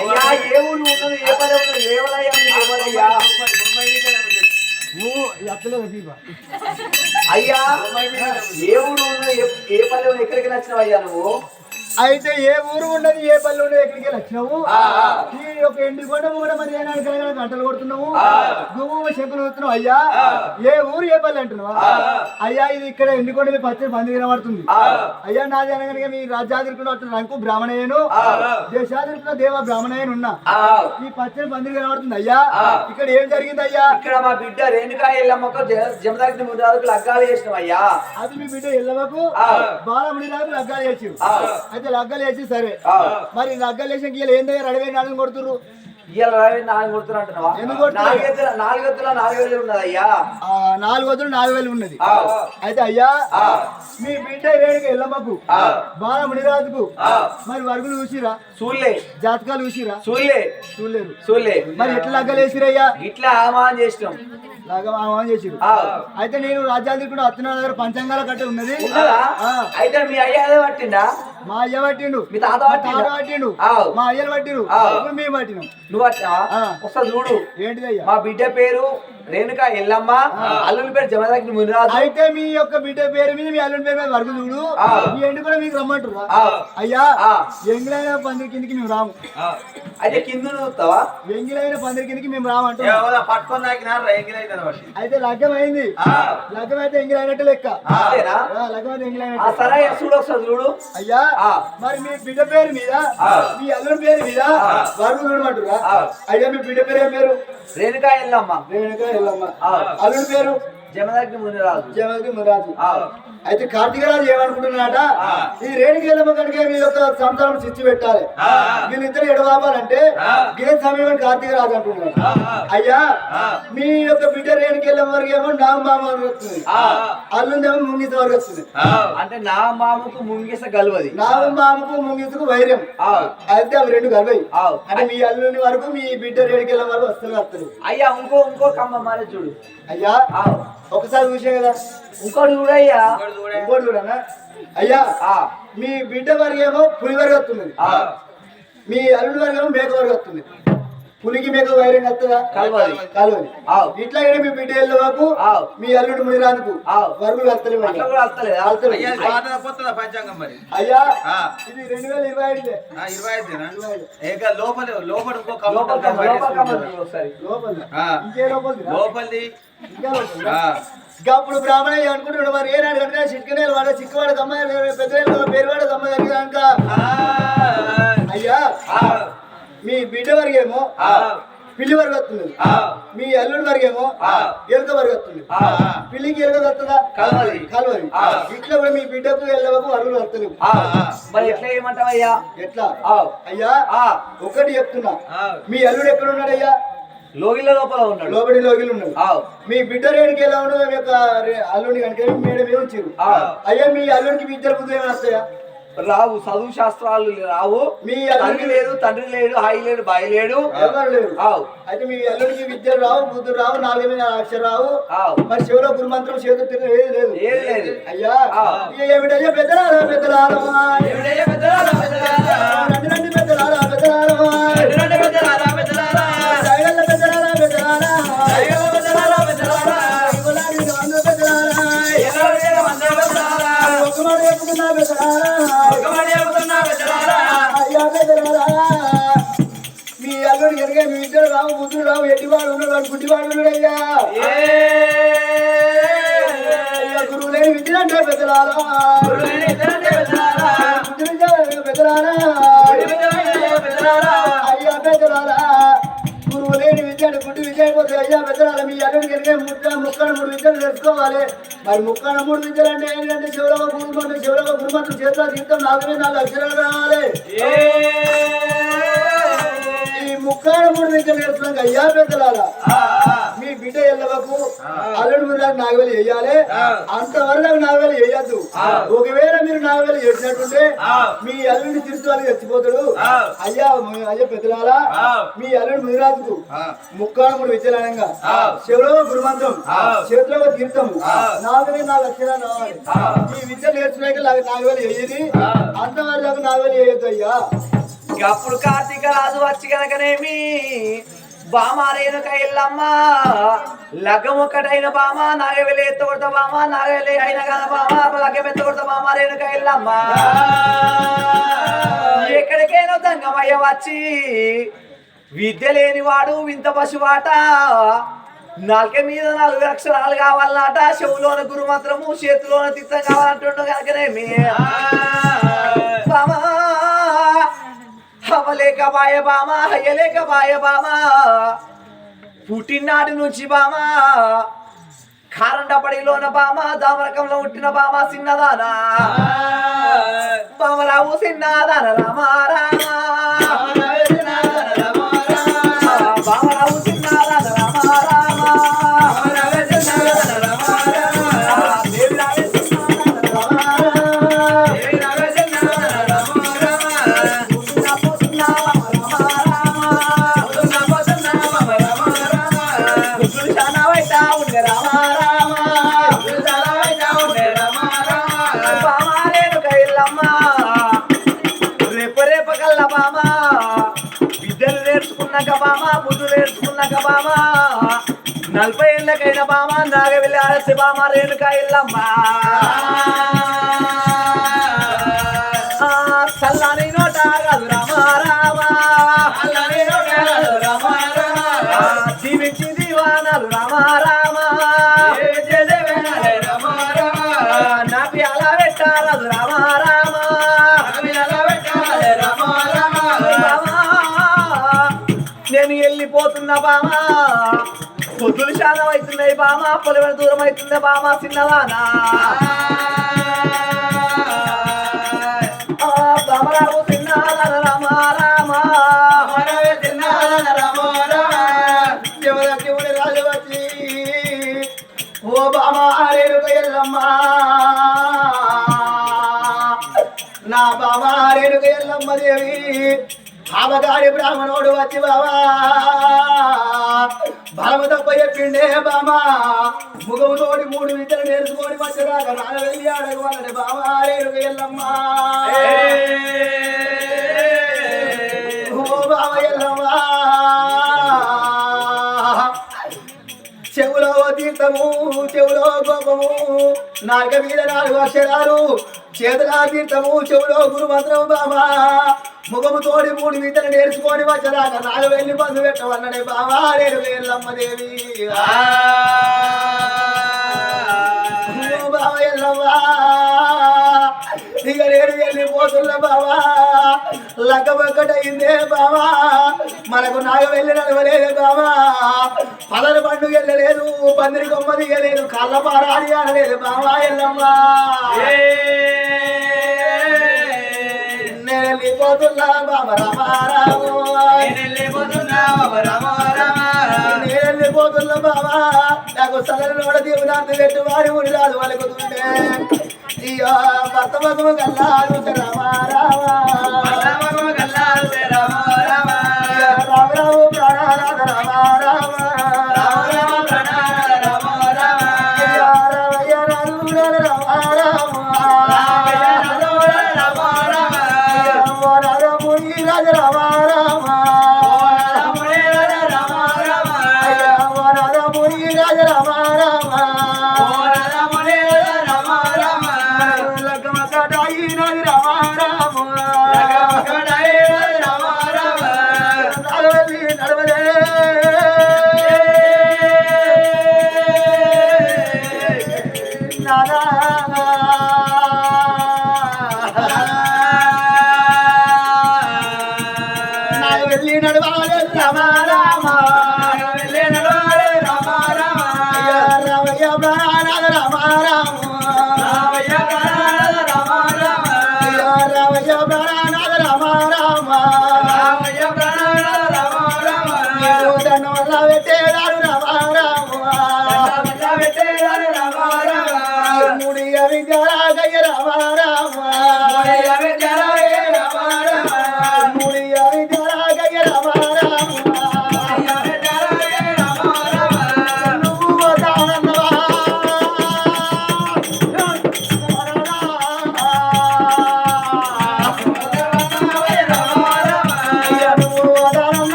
అయ్యా ఏ ఊరు ఉన్నది? ఏ పని ఉన్నది? ఏమలయ్యా అయ్యా ఏ ఊరు ఉన్నది? ఎక్కడికి నచ్చినావు అయ్యా నువ్వు? అయితే ఏ ఊరు ఉన్నది ఏ పల్లె ఉన్నది ఎక్కడికి వచ్చినావు. ఈ యొక్క ఎండి కొండ కూడా మరి ఏనాడు కలగడ గంటలు కొడుతున్నావు. గుమ్మ శంకులు కొడుతున్నావు అయ్యా ఏ ఊరు ఏ పల్లె అంటున్నావా అయ్యా ఇది ఇక్కడ ఎండి కొండ మీ పచ్చడి మంది కనబడుతుంది ఆ. అయ్యా నాది అనగా మీ రాజ్యాదిరికుడు వస్తున్న రంకు బ్రాహ్మణయ్యను ఆ. దేశాదిరికున్న దేవ బ్రాహ్మణయ్యను ఉన్నా ఈ పచ్చడి మందిరి కనబడుతుంది అయ్యా. ఇక్కడ ఏం జరిగింది అయ్యా ఇక్కడ మా బిడ్డ రేణుకా ఎల్లమ్మకు జమదాగ్ని ముందు లగ్గాలు చేసినాం అయ్యా అది మీ బిడ్డ ఎల్లవకు ఆ. బాలముడి దాకా లగ్గాలు చేసి ఆ. అయితే లగ్గాలు వేసి సరే. మరి లగ్గాలు వేసి గీల ఏం దగ్గర అడవి నాలుగు కొడుతుర్రు? ఇవాళ రావి నాలుగు కొడుతున్నా అంటున్నావా? ఎందుకు కొడుతున్నావు? నాలుగెత్తుల నాలుగెత్తుల నాలుగు వేలు ఉన్నది అయ్యా? నాలుగు వద్దులు నాలుగు వేలు ఉన్నది. అయితే అయ్యా. మీ బిడ్డ రేణుక ఎల్లమ్మకు ఆ. బాలముడిరాజుకు ఆ. మరి వర్గులు చూసిరా? సూళ్ళే జాతకాలు చూసిరా? సూళ్ళే చూడలేరు సూళ్ళే మరి ఎట్లా లగ్గాలు వేసిరయ్యా? ఇట్లా ఆమాన్ చేసినాం. చేసిరు ఆ. అయితే నేను రాజ్యాధికుడు అత్తన దగ్గర పంచాంగాల కట్ట ఉన్నది. అయితే మీ అయ్య అదే పట్టిందా మా అయ్య పట్టిండు. మీ తాత పట్టిండా? పట్టిండు. మా అయ్యలు పట్టిరు. ఇప్పుడు మేము పట్టినాం. నువ్వు చూడు. ఏంటిది అయ్యా మా బిడ్డ పేరు రేణుక ఎల్లమ్మ అల్లుని పేరు జమదాగ్ని మునిరాజు. అయితే మీ యొక్క బిడ్డ పేరు మీద మీ అల్లుడి పేరు మీద వరకు చూడు. ఈ ఎండు కూడా మీకు రమ్మంటారు. అయ్యా ఆ. ఎంగిలైన పందిరి కిందికి మేము రాము. అయితే కింద చూస్తావా ఎంగిలైన పందిరి కిందికి మేము రామంటాం పట్టుకొని నాకినారు ఎంగిలైతుంది వర్షం అయితే లగ్గం అయింది. లగ్గం అయితే ఎంగిలైనట్టు లెక్క. లగ్గం అయితే సరే చూడు ఒకసారి చూడు. అయ్యా ఆ. మరి మీ బిడ్డ పేరు మీద. మీ అల్లుడి పేరు మీద. వరకు చూడమంటారా. అయ్యా మీ బిడ్డ పేరు ఏం పేరు? రేణుక ఎల్లమ్మ. రేణుక ఎల్లమ్మ అల్లుడి పేరు. జమదాగ్ని మునిరాజు మురాజు ఆ. అయితే కార్తీకరాజు ఏమనుకుంటున్నాట ఆ. ఈ రేణుకి ఎల్లమ్మ కనుక మీ యొక్క సంసారం చిచ్చి పెట్టాలి. వీళ్ళిద్దరు ఎడవాపాలంటే. గిరే సమయం కార్తీకరాజు అంటున్నాడు ఆ. అయ్యా. మీ యొక్క బిడ్డ రేణుకి ఎల్లమ్మ వరకు ఏమో నా మామ వరకు వస్తుంది. అల్లుందేమో ముంగిత వరకు వస్తుంది అంటే నా మామకు ముంగిస గలువది నా మామకు ముంగితకు వైర్యం ఆ. అయితే అవి రెండు ఆ. అంటే మీ అల్లుని వరకు మీ బిడ్డ రేణుకి ఎల్లమ్మ వరకు వస్తుంది వస్తుంది అయ్యా ఇంకో ఇంకో కమ్మ మరి చూడు అయ్యా. ఒకసారి చూసే కదా? ఇంకోటి చూడయ్యా. ఇంకోటి చూడనా? అయ్యా. మీ బిడ్డ వరకు ఏమో పులి వరకు వస్తుంది. మీ అల్లుడి వరకు ఏమో మేక వరకు వస్తుంది పులికి మేక వైరం వస్తుందా. కలవది ఆ. ఇట్లా మీ బిడ్డ వెళ్ళవకు ఆ. మీ అల్లుడు అట్లా కూడా వస్తలేదా అయ్యా ఇది పాతదా కొత్తదా పంచాంగం మరి? అయ్యా ఆ. ఇది రెండు వేల ఇరవై ఇరవై ఇరవై ఐదు. లోపల లోపల ఇంకో లోపల. అప్పుడు బ్రాహ్మణ అనుకుంటున్నాడు మరి ఏనాడు కట్టినా చిట్కనేలు వాడ చిక్కువాడ కమ్మ పెద్ద పేరువాడ కమ్మ జరిగినాక. ఆ. అయ్యా. మీ బిడ్డ వరకేమో ఆ. పిల్లి వరకు వస్తుంది ఆ. మీ అల్లుడి వరకేమో ఆ. ఎలుక వరకు వస్తుంది ఆ. పిల్లికి ఎలుక వస్తుందా. కలవది ఆ. ఇట్లా కూడా మీ బిడ్డకు ఎల్లవకు అరువులు వస్తలేవు ఆ. మరి ఎట్లా ఏమంటావయ్యా ఎట్లా ఆ. అయ్యా ఆ. ఒకటి చెప్తున్నా. మీ అల్లుడు ఎక్కడ ఉన్నాడు అయ్యా లోగిల లోపల ఉన్నాడు లోబడి లోగిలు ఉన్నాడు ఆ. మీ బిడ్డ రేణుకి ఎలా రే- అల్లుడిని కనుక మేడ మీద ఉంచారు ఆ. అయ్యా మీ అల్లుడికి మీ ఇద్దరు బుద్ధులు ఏమైనా వస్తాయా రావు చదువు శాస్త్రాలు రావు. మీ అల్లుడికి లేదు తండ్రి లేడు హాయి లేడు బాయి లేడు. ఆవు. అయితే మీ అల్లుడికి విద్యలు రావు బుద్ధులు రావు నాలుగు అక్షరం రావు. మరి శివలో గురుమంత్రం చేతులు తిరిగి ఏది లేదు? ఏది లేదు. అయ్యా. ఏమిటయ్యా పెద్దలారా పెద్దలారా వాడు గుడ్డివాడు ఉన్నాడు అయ్యా అయ్యా గురువు లేని విద్యలంటే పెద్దలారా. పెద్దలారా? అయ్యా పెద్దలారా. గురువు లేని విద్యాడు గుడ్డి విద్య అయ్యా పెద్దలారా. మీ కనుక ముక్క ముక్కన మూడు విద్యలు తెలుసుకోవాలి మరి ముక్కన మూడు విద్యలు అంటే ఏంటంటే శివరామ గురుమంత్రం శివరామ గురుమంత్రం చేతిలో తీర్థం నాలుగు నాలుగు అక్షరాలు రావాలి. ముక్కాడ మూడు విద్యలు నేర్చుకున్నాక అయ్యా పెద్దలారా? మీ బిడ్డ ఎల్లవకు అల్లుడు మీరు నాగవేలు వేయాలి. అంతవరకు నాగవేలు వేయద్దు. ఒకవేళ మీరు నాగవేలు చేసినట్టుంటే మీ అల్లుడిని తిరుచు అని చచ్చిపోతాడు అయ్యా అయ్యా పెద్దలారా మీ అల్లుడు ముదిరాజుకు ముక్కాడ మూడు విద్యలనంగా. శివలో గురుమంత్రం చేతిలో తీర్థము నాలుగు అక్షరాలు రావాలి ఈ విద్య నేర్చుకున్నాక నాగవేలు వేయది. అంతవరకు నాగవేలు వేయద్దు అయ్యా. అప్పుడు కార్తీక రాజు వచ్చి కనుకనేమి బామారేనుక ఎల్లమ్మ లగ్గం ఒక్కటైన బామ నాగవెల్లి ఎత్త బామ నాగవెల్లి అయిన కదా బామ లగ్గం ఎత్త కొడత బామ ఎక్కడికైనా దంగమయ్య వచ్చి విద్య లేనివాడు వింత పశువాట. నాలుక మీద నాలుగు అక్షరాలు కావాలన్నట చెవులోన గురుమంత్రము చేతిలోన తిత్తం కావాలంటుండ కనుకనేమి అవలేక బాయ బామా అయ్యలేక బాయ బామా. పుట్టినాటి నుంచి బామా. కారండపడిలోన బామ దామరకంలో పుట్టిన బామ చిన్నదానా బామరావు చిన్నదాన రామ. నలభై ఏళ్ళకైన బామ నాగ వెళ్ళి బామ రేణుక ఇల్లమ్మ. చల్లని నోట కాదు రామ రామ ఆ, జీవించి దీవానాలు రామ రామ నాకు ఎలా పెట్టాలదు రామ రామ నేను వెళ్ళిపోతున్నా బామా. బామా పొలవెన దూరం అవుతుంది బామా చిన్నవానా? అవగాడి బ్రాహ్మణోడు వచ్చి బావా. బలము తప్ప చెప్పిండే బామా. ముఖముతోటి మూడు విద్యలు నేర్చుకొని వచ్చరాక నాన్న వెళ్ళి అడగు వాళ్ళని బామా రేణుక ఎల్లమ్మ. ఓ బావ ఎల్లమ్మ. చెవులో తీర్థము చెవులో గోపము నాలుక మీద నాలుగు అక్షరాలు చేతుల తీర్థము చెవులో గురు మంత్రము బాబా. ముఖము తోడి మూడు విద్యలు నేర్చుకొని వచ్చరాక నాలుగు వెళ్ళి బంధు పెట్టవన్నడే బాబా. నేను వేళ్ళమ్మ దేవి. ఓ బావ ఎల్లవ్వా. ఇక నేను వెళ్ళిపోతున్నా బావా. లగ్గబొక్కటయిందే బావా. మనకు నాగ వెళ్ళి నడవలేదు బావా. పదరు పండుగ వెళ్ళలేదు పందిరి కొమ్మ దిగలేదు కళ్ళ పారాడి ఆడలేదు బావా ఎల్లమ్మా. నేను వెళ్ళిపోతున్నా బాబా రామారావు. నేను వెళ్ళిపోతున్నా బాబా నాకు సగలు నోడ దేవునాన్ని పెట్టు వాడి రాదు అయ్యో భర్త కల్లాడు రామారావా రామరావు.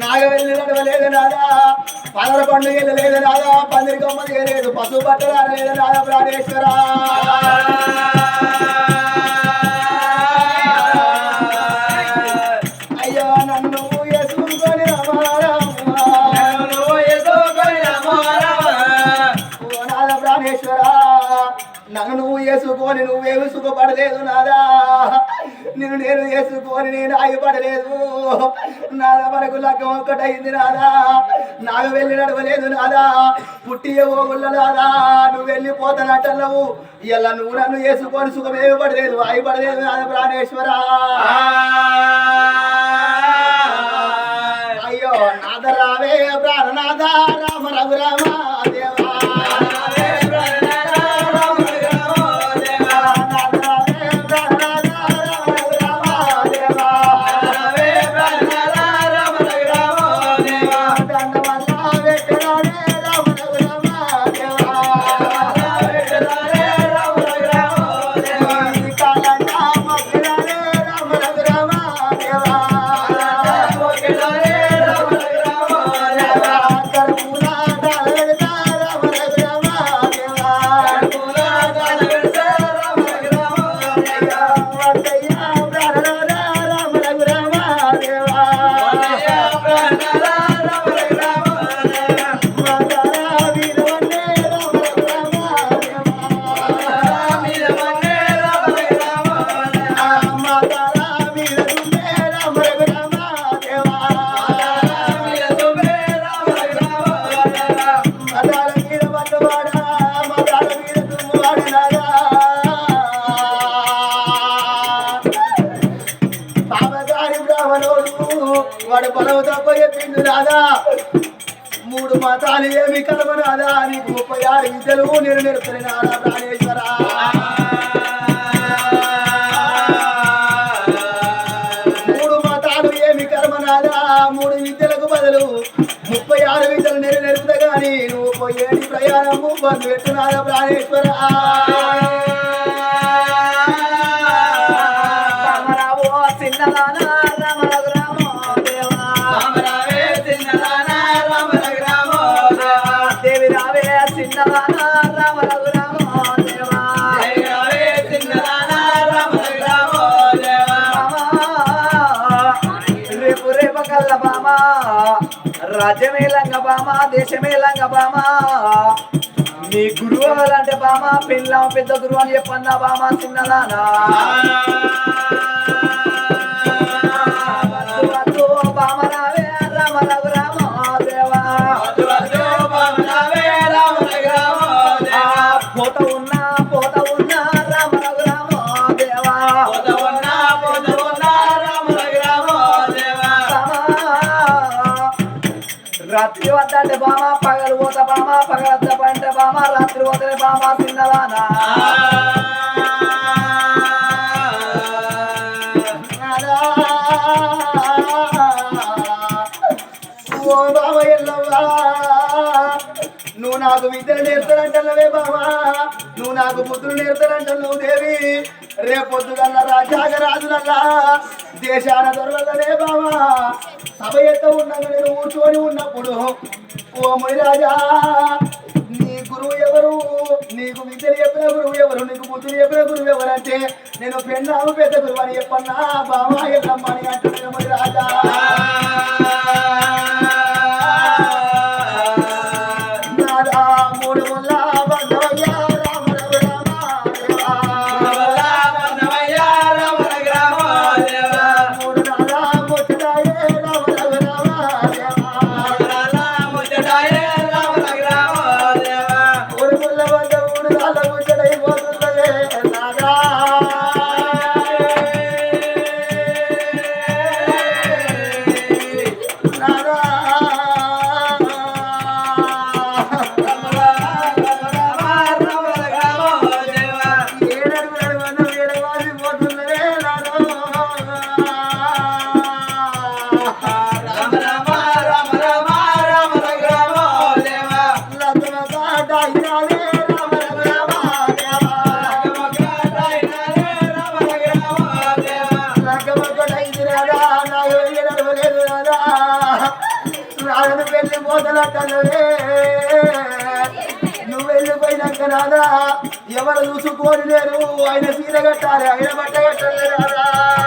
నాగవెల్లి నడవలేదు నాదా పదర పండుగ వెళ్ళలేదు నాదా పందిరి కొమ్మది లేదు పశువు బట్టలు ఓ నాద ప్రాణేశ్వర నన్ను నువ్వు వేసుకొని నువ్వేమి సుఖపడలేదు నాదా నిన్ను నేను వేసుకోని నేను ఆగిపడలేదు నాదా మనకు లగ్గం ఒక్కటైంది నాదా నాకు వెళ్ళి నడవలేదు నాదా పుట్టి ఓగుళ్ళ నాదా నువ్వు వెళ్ళిపోతానంటున్నావు ఇలా నువ్వు నన్ను వేసుకొని సుఖమేమి పడలేదు. ఆగిపడలేదు నాద ప్రాణేశ్వర. అయ్యో నాద రావే ప్రాణనాథ. రామ రఘు రామ దేవా. వాడు పొలం తప్ప చెప్పింది రాదా? మూడు మతాలు ఏమి కలవ రాదా నీకు ముప్పై ఆరు విద్యలు నేను నేర్పని ప్రాణేశ్వర మూడు మతాలు ఏమి కర్మ నాదా మూడు విద్యలకు బదులు ముప్పై ఆరు విద్యలు నేను నేర్పుతా గాని నువ్వు పోయేటి ప్రయాణము బంధు పెట్టునాదా ప్రాణేశ్వర దేశమే లంగ బామ నీ గురువు ఎవరంటే బామ పిల్ల పెద్ద గురువు అని చెప్పన్నా బామ చిన్నదానా బామ రావే రామ బామ ఓ బావ ఎల్లవ్వా. నువ్వు నాకు విద్యను నేర్తానంటున్నావే బావా. నువ్వు నాకు బుద్ధులు నేర్తానంటున్నావు దేవి. రేపొద్దుగల్ల రాజాగ రాజులల్లా దేశాన దొరలనే బావా. సభ ఎక్క ఉండగా నేను కూర్చొని ఉన్నప్పుడు ఓ రాజా గురువు ఎవరు? నీకు విద్యలు చెప్పిన గురువు ఎవరు? నీకు బుద్ధులు చెప్పిన గురువు ఎవరు అంటే నేను పెన్నాము పెద్ద గురువు అని చెప్పన్నా బావా ఎల్లమ్మ అని రాజా. ఎవరు చూసుకోని లేరు ఆయన సీర కట్టాలి ఆయన బట్ట కట్టాలి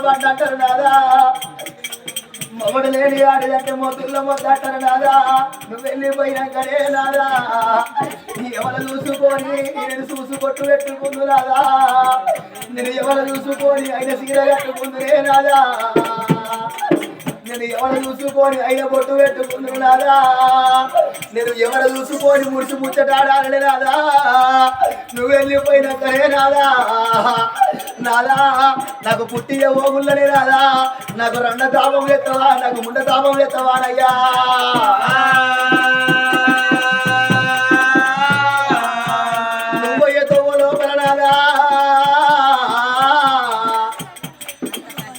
బండల్లో బండ అంటారు నాదా మొగడు లేని ఆడిదంటే మొద్దుల్లో మొద్దు అంటారు నాదా? నువ్వు వెళ్ళిపోయినాకనే నాదా ఎవరు చూసుకొని నేను చూసుకొట్టు పెట్టుకుందు నాదా? నేను ఎవరు చూసుకొని ఆయన సీర కట్టుకుందునే నాదా? నేను ఎవరు చూసుకొని అయిన బొట్టు పెట్టుకుందు నాదా? నేను ఎవరు చూసుకొని ముడిచి ముచ్చటాడాలని నాదా? నువ్వు వెళ్ళిపోయినాకనే నాదా? నాదా నాకు పుట్టి ఓగుళ్ళని రాదా నాకు రెండ తాపం ఎత్తవా? నాకు ముండ తాపం ఎత్తవానయ్యా నువ్వు ఎత్తవో లోపల ఎరుపు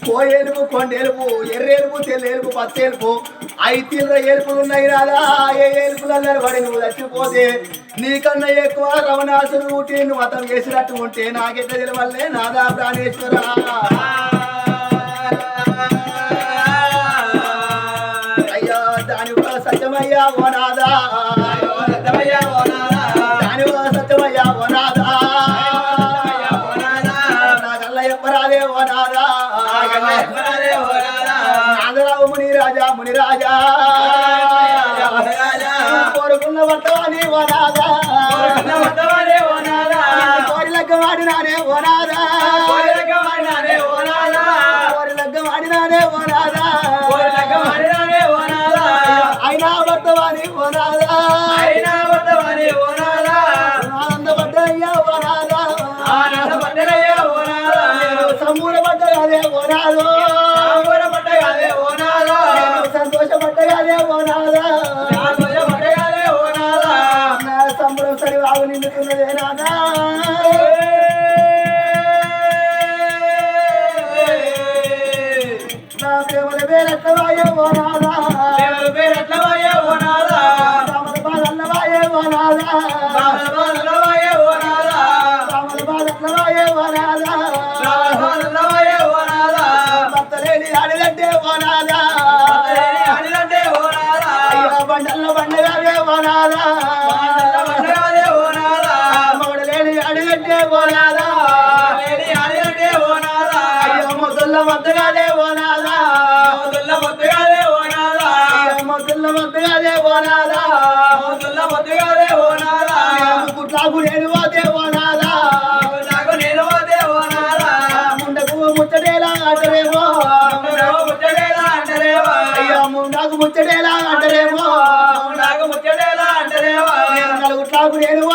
కోయేలుపు కొండేలుపు ఎర్రేలుపు తెల్లేలుపు పచ్చేలుపు ఐదు ఏలుపులు ఉన్నాయి రాదా ఏ ఏలుపులన్నారు వాడి నువ్వు చచ్చిపోతే నీకన్నా ఎక్కువ రమణాసురు ఊటి నువ్వు అతను చేసినట్టు ఉంటే నాకెట్లా తెలవల్లే నాదా ప్రాణేశ్వర? ఓ మొదల్ల వద్దగానే ఓ నాదా అయ్యో మొదల్ల వద్దగానే ఓ నాదా గుట్లాకు నేను పోతే ఓ నాదా ముండకు ముచ్చటేలా అంటారేమో? అయ్యో ముండకు ముచ్చటేలా అంటారేమో? నేను నలుగుట్లాకు నేను పోతే ఓ